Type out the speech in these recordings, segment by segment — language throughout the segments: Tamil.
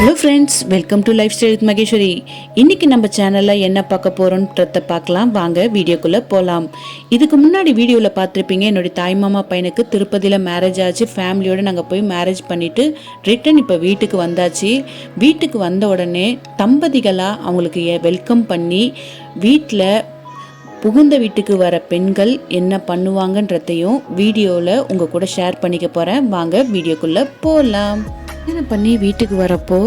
Hello friends welcome to lifestyle with Maheswari இன்னைக்கு நம்ம சேனலில் என்ன பார்க்க போகிறோன்றத பார்க்கலாம். வாங்க வீடியோக்குள்ளே போகலாம் இதுக்கு முன்னாடி வீடியோவில் பார்த்துருப்பீங்க என்னுடைய தாய்மாமா பையனுக்கு திருப்பதியில் மேரேஜ் ஆச்சு. ஃபேமிலியோடு நாங்கள் போய் மேரேஜ் பண்ணிவிட்டு ரிட்டன் இப்போ வீட்டுக்கு வந்தாச்சு. வீட்டுக்கு வந்த உடனே தம்பதிகளாக அவங்களுக்கு வெல்கம் பண்ணி வீட்டில் புகுந்த வீட்டுக்கு வர பெண்கள் என்ன பண்ணுவாங்கன்றதையும் வீடியோவில் உங்கள் கூட ஷேர் பண்ணிக்க போகிறேன் வாங்க வீடியோக்குள்ளே போகலாம் என்ன பண்ணி வீட்டுக்கு வரப்போ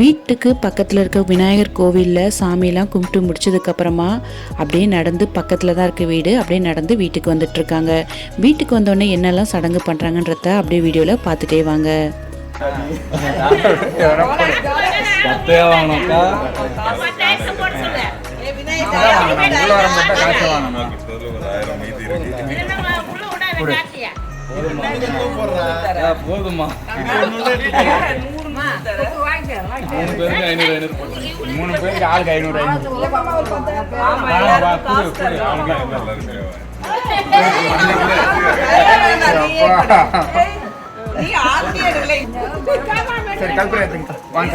வீட்டுக்கு பக்கத்தில் இருக்க விநாயகர் கோவிலில் சாமியெல்லாம் கும்பிட்டு முடிச்சதுக்கப்புறமா அப்படியே நடந்து பக்கத்தில் தான் இருக்க வீடு அப்படியே நடந்து வீட்டுக்கு வந்துட்டு இருக்காங்க. வீட்டுக்கு வந்தோடனே என்னெல்லாம் சடங்கு பண்ணுறாங்கன்றத அப்படியே வீடியோவில் பார்த்துட்டே வாங்க. வாங்கணும்க்கா. போதுமா மூணு பேருக்கு ஐநூறு ஐநூறு மூணு பேருக்கு ஆளுக்கு ஐநூறு. சரி கல்பனை வாங்க?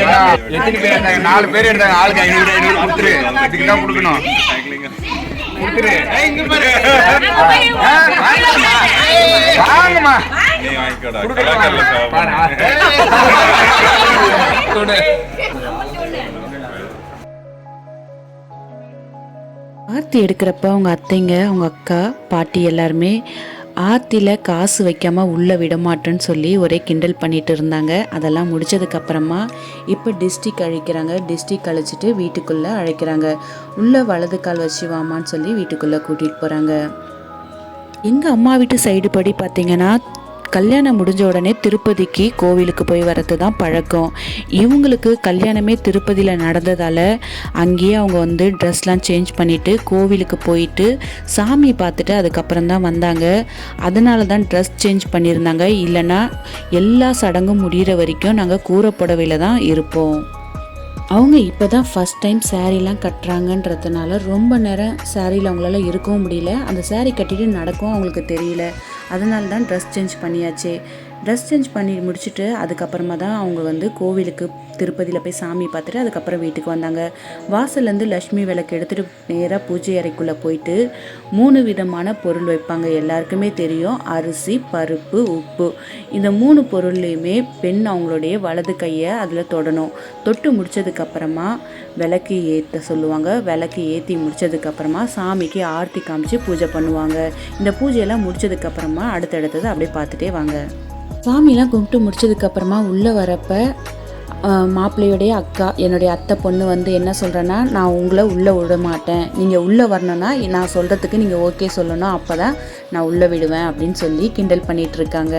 எத்தனை பேர் இருந்தாங்க? நாலு பேர் இருந்தாங்க. ஆளுக்கு ஐநூறு ஐநூறு கொடுத்துரு. இதுக்கு தான் கொடுக்கணும். கொடுத்துரு. வாங்கம்மா. ஆர்த்தி எடுக்கிறப்ப அவங்க அத்தைங்க அவங்க அக்கா பாட்டி எல்லாருமே ஆத்தில் காசு வைக்காமல் உள்ளே விட மாட்டேன்னு சொல்லி ஒரே கிண்டல் பண்ணிட்டு இருந்தாங்க. அதெல்லாம் முடிச்சதுக்கப்புறமா இப்போ டிஸ்ட்ரிக் அழைக்கிறாங்க. டிஸ்ட்ரிக் அழைச்சிட்டு வீட்டுக்குள்ளே அழைக்கிறாங்க. உள்ளே வலது கால் வச்சு வாமான்னு சொல்லி வீட்டுக்குள்ளே கூட்டிகிட்டு போகிறாங்க எங்கள் அம்மா வீட்டு சைடு படி பார்த்தீங்கன்னா கல்யாணம் முடிஞ்ச உடனே திருப்பதிக்கு கோவிலுக்கு போய் வரது தான் பழக்கம். இவங்களுக்கு கல்யாணமே திருப்பதியில் நடந்ததால் அங்கேயே அவங்க வந்து ட்ரெஸ்லாம் சேஞ்ச் பண்ணிவிட்டு கோவிலுக்கு போயிட்டு சாமி பார்த்துட்டு அதுக்கப்புறம் தான் வந்தாங்க. அதனால தான் ட்ரெஸ் சேஞ்ச் பண்ணியிருந்தாங்க. இல்லைன்னா எல்லா சடங்கும் முடிகிற வரைக்கும் நாங்கள் கூறப்படவையில் தான் இருப்போம். அவங்க இப்போ தான் ஃபஸ்ட் டைம் சாரீலாம் கட்டுறாங்கன்றதுனால ரொம்ப நேரம் சாரியில் அவங்களால இருக்கவும் முடியல. அந்த சேரீ கட்டிட்டு நடக்கவும் அவங்களுக்கு தெரியல. அதனால தான் ட்ரெஸ் சேஞ்ச் பண்ணியாச்சு. ட்ரெஸ் சேஞ்ச் பண்ணி முடிச்சுட்டு அதுக்கப்புறமா தான் அவங்க வந்து கோவிலுக்கு திருப்பதியில் போய் சாமி பார்த்துட்டு அதுக்கப்புறம் வீட்டுக்கு வந்தாங்க. வாசல்லேருந்து லக்ஷ்மி விளக்கு எடுத்துகிட்டு நேராக பூஜை அறைக்குள்ளே போயிட்டு மூணு விதமான பொருள் வைப்பாங்க. எல்லாருக்குமே தெரியும் அரிசி பருப்பு உப்பு. இந்த மூணு பொருள்லையுமே பெண் அவங்களுடைய வலது கையை அதில் தொடணும். தொட்டு முடிச்சதுக்கப்புறமா விளக்கு ஏற்ற சொல்லுவாங்க. விளக்கு ஏற்றி முடிச்சதுக்கப்புறமா சாமிக்கு ஆர்த்தி காமிச்சு பூஜை பண்ணுவாங்க. இந்த பூஜையெல்லாம் முடிச்சதுக்கப்புறமா அடுத்தடுத்தது அப்படியே பார்த்துட்டே வாங்க. சாமியெல்லாம் கும்பிட்டு முடிச்சதுக்கப்புறமா உள்ளே வரப்ப மாப்பிள்ளையுடைய அக்கா என்னுடைய அத்தை பொண்ணு வந்து என்ன சொல்கிறேன்னா நான் உங்களை உள்ளே விட மாட்டேன். நீங்கள் உள்ளே வரணும்னா நான் சொல்கிறதுக்கு நீங்கள் ஓகே சொல்லணும். அப்போ தான் நான் உள்ளே விடுவேன் அப்படின்னு சொல்லி கிண்டல் பண்ணிகிட்ருக்காங்க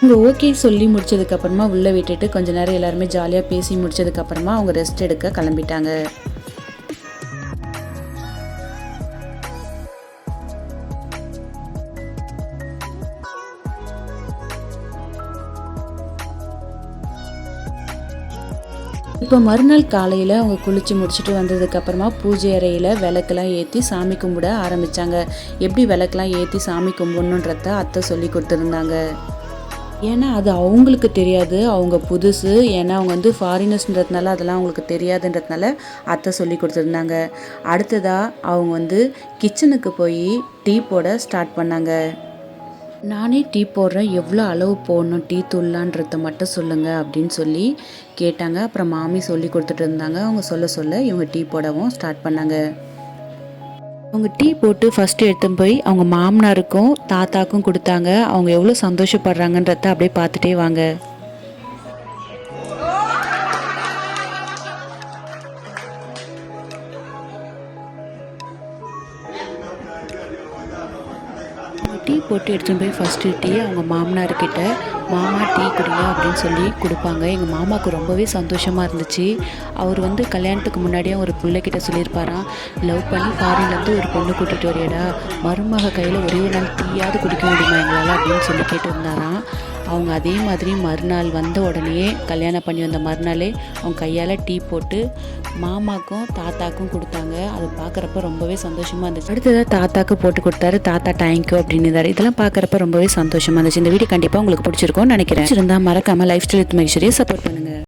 அவங்க ஓகே சொல்லி முடிச்சதுக்கப்புறமா உள்ளே விட்டுட்டு கொஞ்ச நேரம் எல்லாருமே ஜாலியாக பேசி முடிச்சதுக்கப்புறமா அவங்க ரெஸ்ட் எடுக்க கிளம்பிட்டாங்க. இப்போ மறுநாள் காலையில் அவங்க குளித்து முடிச்சுட்டு வந்ததுக்கப்புறமா பூஜை அறையில் விளக்கெல்லாம் ஏற்றி சாமி கும்பிட ஆரம்பித்தாங்க எப்படி விளக்கெல்லாம் ஏற்றி சாமி கும்பிடணுன்றத அத்தை சொல்லி கொடுத்துருந்தாங்க. ஏன்னா அது அவங்களுக்கு தெரியாது. அவங்க புதுசு. ஏன்னா அவங்க வந்து ஃபாரினர்ஸ்ன்றதுனால அதெல்லாம் அவங்களுக்கு தெரியாதுன்றதுனால அத்தை சொல்லி கொடுத்துருந்தாங்க. அடுத்ததாக அவங்க வந்து கிச்சனுக்கு போய் டீ போட ஸ்டார்ட் பண்ணாங்க. நானே டீ போடுறேன். எவ்வளோ அளவு போடணும்? டீ தூள்லான்றத மட்டும் சொல்லுங்கள் அப்படின்னு சொல்லி கேட்டாங்க. அப்புறம் மாமி சொல்லி கொடுத்துட்டு இருந்தாங்க. அவங்க சொல்ல சொல்ல இவங்க டீ போடவும் ஸ்டார்ட் பண்ணாங்க. அவங்க டீ போட்டு ஃபஸ்ட்டு எடுத்துன்னு போய் அவங்க மாமனாருக்கும் தாத்தாக்கும் கொடுத்தாங்க. அவங்க எவ்வளோ சந்தோஷப்படுறாங்கன்றத அப்படியே பார்த்துட்டே வாங்க. டீ போட்டு எடுத்துகிட்டு போய் ஃபஸ்ட்டு டீ அவங்க மாமனார்கிட்ட மாமா டீ குடிங்க அப்படின்னு சொல்லி கொடுப்பாங்க. எங்கள் மாமாவுக்கு ரொம்பவே சந்தோஷமாக இருந்துச்சு. அவர் வந்து கல்யாணத்துக்கு முன்னாடியே ஒரு பிள்ளைக்கிட்ட சொல்லியிருப்பாராம். லவ் பண்ணி ஃபாரின்லேருந்து ஒரு பொண்ணு கூட்டிகிட்டு வரையடா. மருமக கையில் ஒரே ஒரு நாள் டீயாவது குடிக்க முடியுமா எங்களால்? அப்படின்னு சொல்லி கேட்டிருந்தாராம் அவங்க அதே மாதிரி மறுநாள் வந்த உடனே கல்யாணம் பண்ணி வந்த மறுநாளே அவங்க கையால் டீ போட்டு மாமாக்கும் தாத்தாக்கும் கொடுத்தாங்க. அது பார்க்குறப்ப ரொம்பவே சந்தோஷமாக இருந்துச்சு. அடுத்ததாக தாத்தாக்கு போட்டு கொடுத்தாரு. தாத்தா டேங்க்யூ அப்படின்னு இதெல்லாம் பார்க்குறப்ப ரொம்பவே சந்தோஷமாக இருந்துச்சு. இந்த வீடியோ கண்டிப்பாக உங்களுக்கு பிடிச்சிருக்கும்னு நினைக்கிறேன். இருந்தால் மறக்காமல் லைஃப் ஸ்டைல் வித் சப்போர்ட் பண்ணுங்கள்